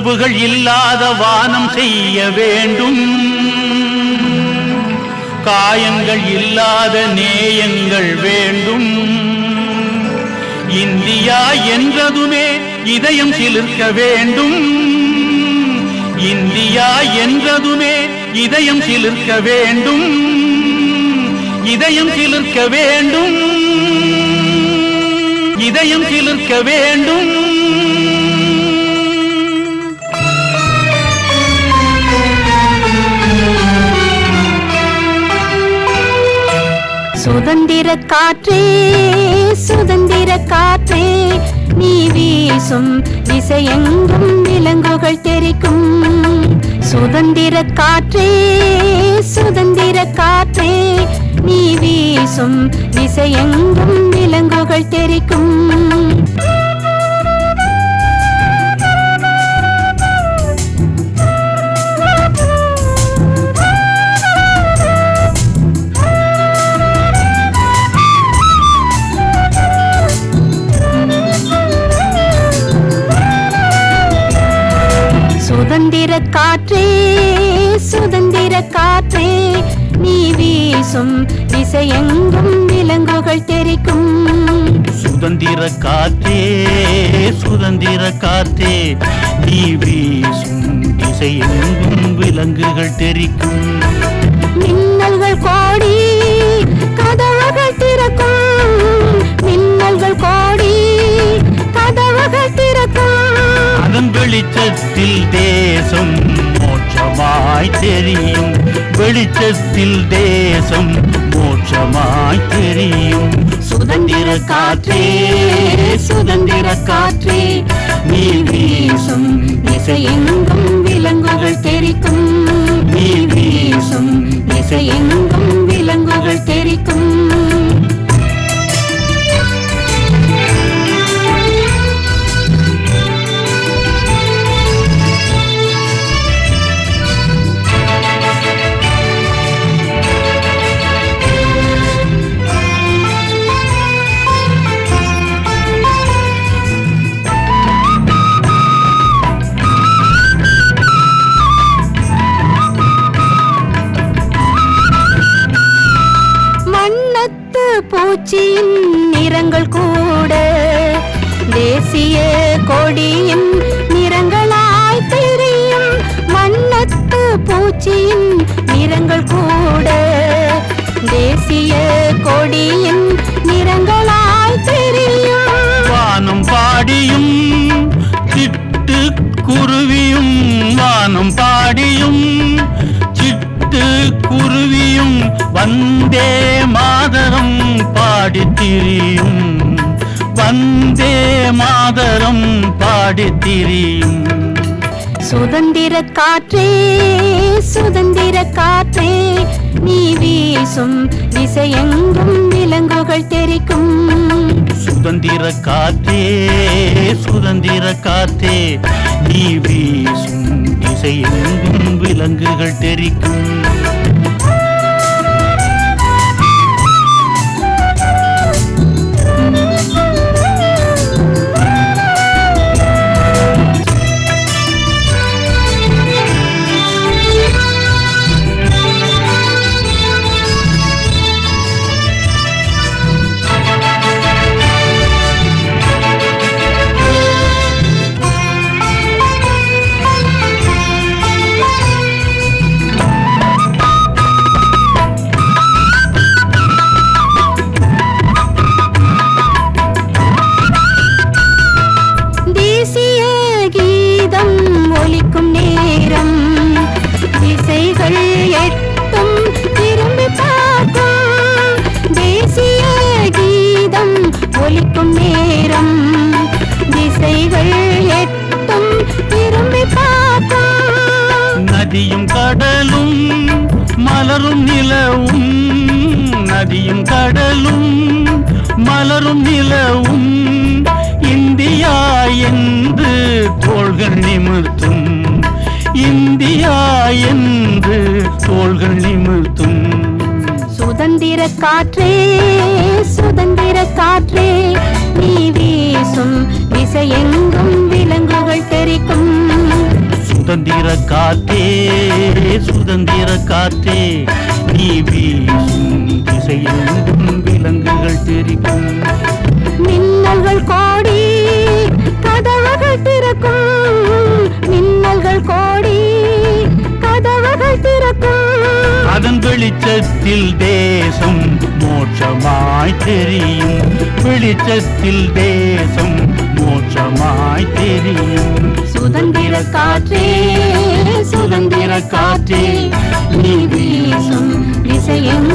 இரவுகள் இல்லாத வானம் செய்ய வேண்டும். காயங்கள் இல்லாத நேயங்கள் வேண்டும். இந்தியா என்றதுமே இதயம் சிலிர்க்க வேண்டும். இந்தியா என்றதுமே இதயம் சிலிர்க்க வேண்டும். இதயம் சிலிர்க்க வேண்டும். இதயம் சிலிர்க்க வேண்டும். சுதந்திர காற்றே சுதந்திர காற்றே நீ வீசும் திசையெங்கும் விலங்குகள் தெரிக்கும் சுதந்திர காற்றே சுதந்திர காற்றே நீ வீசும் திசையெங்கும் விலங்குகள் தெரிக்கும் காற்றே சுதந்திர காற்றே நீ வீசும் திசையெங்கும் விலங்குகள் தெரிக்கும். சுதந்திர காற்றே சுதந்திர காற்றே நீ வீசும் திசையெங்கும் விலங்குகள் தெரிக்கும். மின்னல்கள் கோடி கதவுகள் திறக்கும். மின்னல்கள் கோடி கதவுகள் திறக்கும். அதன் வெளிச்சத்தில் மோட்சமாய் தெரியும். வெளிச்சத்தில் தேசம் மோட்சமாய் தெரியும். சுதந்திர காற்றே சுதந்திர காற்றே. நீ வீசும் இசையெங்கும் விலங்குகள் தெரிக்கும் நீ வீசும் இசையெங்கும் தேசிய கொடியும் நிறங்களாய் தெரியும். மண்ணத்து பூச்சியின் நிறங்கள் கூட. தேசிய கொடியின் நிறங்களாய் தெரியும். வானம் பாடியும் சிட்டு குருவியும் வானம் பாடியும் சிட்டு குருவியும் வந்தே மாதரம் பாடி திரியும். வந்தே மாதரம் பாடித் திரியும். சுதந்திர காற்றே சுதந்திர காற்றே நீ வீசும் திசையெங்கும் விலங்குகள் தெரிக்கும். சுதந்திர காற்றே சுதந்திர காற்றே நீ வீசும் திசையெங்கும் விலங்குகள் தெரிக்கும். நதியும் கடலும் மலரும் நிலவும். நதியும் கடலும் மலரும் நிலவும். இந்தியா என்று தோள்கள் நிமிர்த்தும். இந்தியா என்று தோள்கள் நிமிர்த்தும். சுதந்திர காற்றே சுதந்திர காற்றே காற்றே சுதந்திர காற்றே நீ வீசும் திசையெங்கும் விலங்குகள் தெரிக்கும். மின்னல்கள் கோடி கதவுகள் திறக்கும். மின்னல்கள் கோடி கதவுகள் திறக்கும். அதன் வெளிச்சத்தில் தேசம் மோட்சமாய் தெரியும். வெளிச்சத்தில் தேசம் வெளிச்சமாய் தெரியும். சுதந்திர காற்றே சுதந்திர காற்றே நீ வீசும் திசையும்